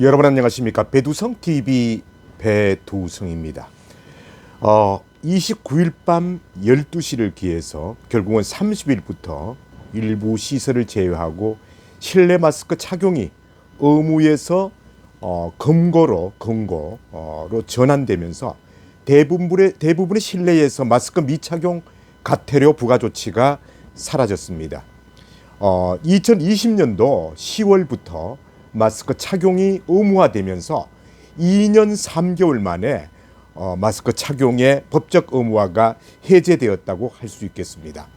여러분 안녕하십니까 배두성 TV 배두성입니다. 어, 29일 밤 12시를 기해서 결국은 30일부터 일부 시설을 제외하고 실내 마스크 착용이 의무에서 어, 금고로 금고로 전환되면서 대부분의 대부분의 실내에서 마스크 미착용 가태료 부과 조치가 사라졌습니다. 어, 2020년도 10월부터 마스크 착용이 의무화되면서 2년 3개월 만에 어, 마스크 착용의 법적 의무화가 해제되었다고 할 수 있겠습니다.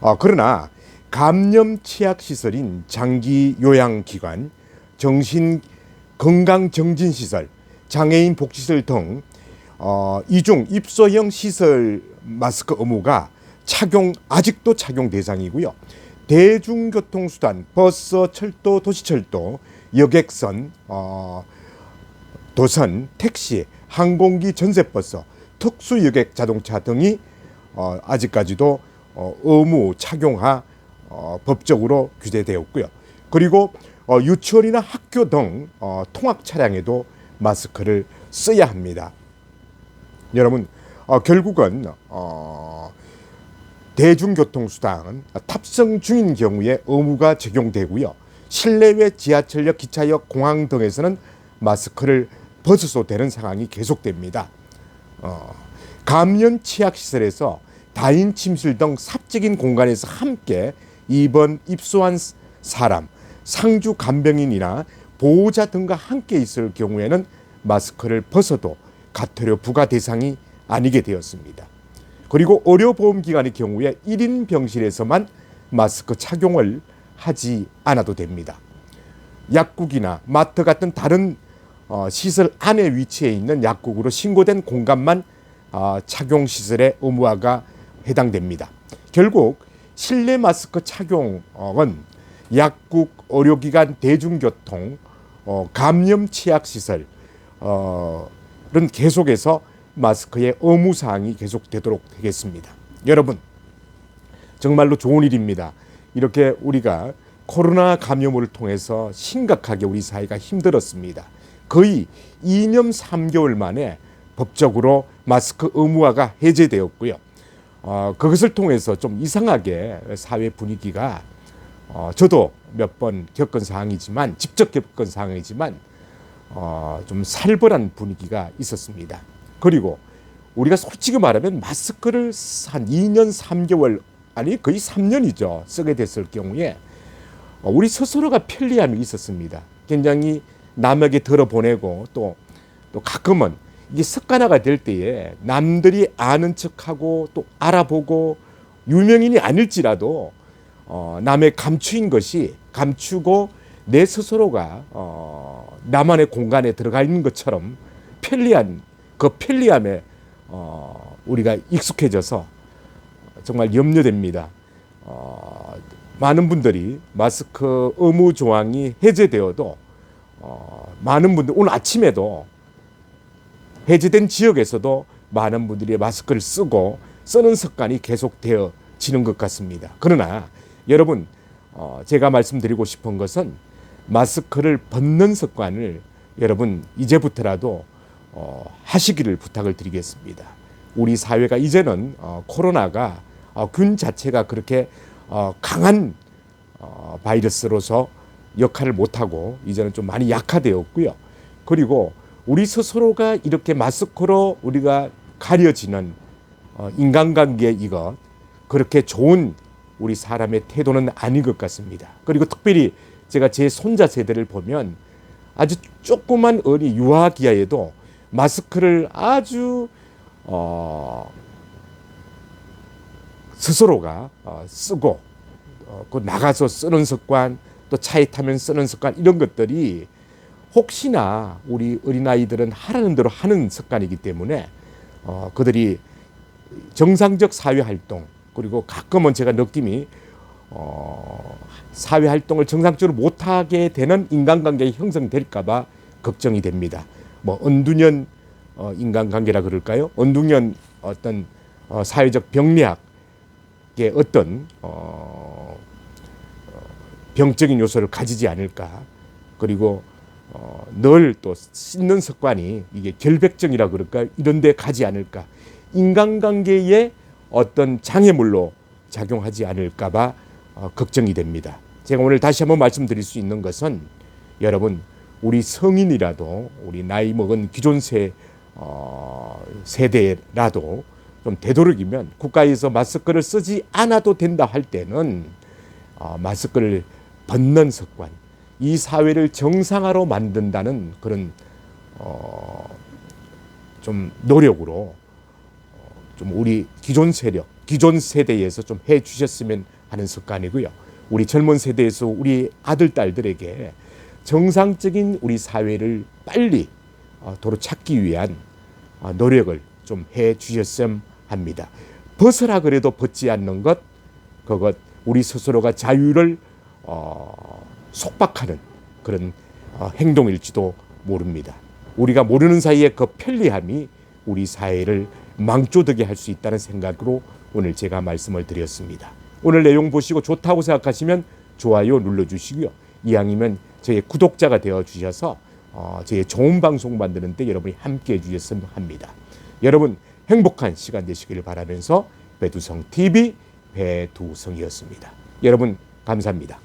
어, 그러나 감염 취약 시설인 장기 요양 기관, 정신 건강 정진 시설, 장애인 복지 시설 등 어, 이중 입소형 시설 마스크 의무가 착용 아직도 착용 대상이고요. 대중교통수단, 버스, 철도, 도시철도, 여객선, 어, 도선, 택시, 항공기, 전세버스, 특수 여객 자동차 등이 어, 아직까지도 어, 의무 착용하 어, 법적으로 규제되었고요. 그리고 어, 유치원이나 학교 등 어, 통학 차량에도 마스크를 써야 합니다. 여러분 어, 결국은 어, 대중교통수단은 탑승 중인 경우에 의무가 적용되고요. 실내외 지하철역, 기차역, 공항 등에서는 마스크를 벗어도 되는 상황이 계속됩니다. 어, 감염 취약 시설에서 다인 침실 등 사적인 공간에서 함께 입원 입소한 사람, 상주 간병인이나 보호자 등과 함께 있을 경우에는 마스크를 벗어도 가태료 부과 대상이 아니게 되었습니다. 그리고 의료보험기관의 경우에 1인 병실에서만 마스크 착용을 하지 않아도 됩니다. 약국이나 마트 같은 다른 어, 시설 안에 위치해 있는 약국으로 신고된 공간만 어, 착용 시설의 의무화가 해당됩니다. 결국 실내 마스크 착용은 약국, 의료기관, 대중교통, 어, 감염 취약 시설은 계속해서 마스크의 의무 사항이 계속되도록 되겠습니다. 여러분 정말로 좋은 일입니다. 이렇게 우리가 코로나 감염을 통해서 심각하게 우리 사회가 힘들었습니다. 거의 2년 3개월 만에 법적으로 마스크 의무화가 해제되었고요. 어, 그것을 통해서 좀 이상하게 사회 분위기가 어, 저도 몇 번 겪은 상황이지만 직접 겪은 상황이지만 어, 좀 살벌한 분위기가 있었습니다. 그리고 우리가 솔직히 말하면 마스크를 한 2년 3개월 아니 거의 3년이죠 쓰게 됐을 경우에 어, 우리 스스로가 편리함이 있었습니다. 굉장히 남에게 들어보내고 또, 또 가끔은 이게 습관화가 될 때에 남들이 아는 척하고 또 알아보고 유명인이 아닐지라도 어, 남의 감추인 것이 감추고 내 스스로가 어, 나만의 공간에 들어가 있는 것처럼 편리한 그 편리함에 어, 우리가 익숙해져서 정말 염려됩니다. 어, 많은 분들이 마스크 의무 조항이 해제되어도 어, 많은 분들 오늘 아침에도 해제된 지역에서도 많은 분들이 마스크를 쓰고 쓰는 습관이 계속되어지는 것 같습니다. 그러나 여러분 어, 제가 말씀드리고 싶은 것은 마스크를 벗는 습관을 여러분 이제부터라도 어, 하시기를 부탁을 드리겠습니다. 우리 사회가 이제는 어, 코로나가 어, 균 자체가 그렇게 어, 강한 어, 바이러스로서 역할을 못하고 이제는 좀 많이 약화되었고요. 그리고 우리 스스로가 이렇게 마스크로 우리가 가려지는 어, 인간관계 이것 그렇게 좋은 우리 사람의 태도는 아닌 것 같습니다. 그리고 특별히 제가 제 손자 세대를 보면 아주 조그만 어리 유아기아에도 마스크를 아주 어, 스스로가 어, 쓰고 어, 그 나가서 쓰는 습관 또 차에 타면 쓰는 습관 이런 것들이 혹시나 우리 어린아이들은 하라는 대로 하는 습관이기 때문에 어, 그들이 정상적 사회 활동 그리고 가끔은 제가 느낌이 어, 사회 활동을 정상적으로 못하게 되는 인간관계가 형성될까봐 걱정이 됩니다. 뭐 언두년 어, 인간관계라 그럴까요? 언두년 어떤 어, 사회적 병리학 의 어떤 어, 병적인 요소를 가지지 않을까. 그리고 어, 늘 또 씻는 습관이 이게 결백증이라 그럴까 이런 데 가지 않을까 인간관계에 어떤 장애물로 작용하지 않을까 봐 어, 걱정이 됩니다. 제가 오늘 다시 한번 말씀드릴 수 있는 것은 여러분 우리 성인이라도 우리 나이 먹은 기존 세 어, 세대라도 좀 되도록이면 국가에서 마스크를 쓰지 않아도 된다 할 때는 어, 마스크를 벗는 습관, 이 사회를 정상화로 만든다는 그런 어, 좀 노력으로 어, 좀 우리 기존 세력, 기존 세대에서 좀 해 주셨으면 하는 습관이고요. 우리 젊은 세대에서 우리 아들 딸들에게 정상적인 우리 사회를 빨리 어, 도로 찾기 위한 어, 노력을 좀 해 주셨으면 합니다. 벗으라 그래도 벗지 않는 것, 그것 우리 스스로가 자유를 어, 속박하는 그런 어, 행동일지도 모릅니다. 우리가 모르는 사이에 그 편리함이 우리 사회를 망조되게 할 수 있다는 생각으로 오늘 제가 말씀을 드렸습니다. 오늘 내용 보시고 좋다고 생각하시면 좋아요 눌러주시고요. 이왕이면 저의 구독자가 되어 주셔서 어, 저의 좋은 방송 만드는데 여러분이 함께 해주셨으면 합니다. 여러분 행복한 시간 되시기를 바라면서 배두성 TV 배두성이었습니다. 여러분 감사합니다.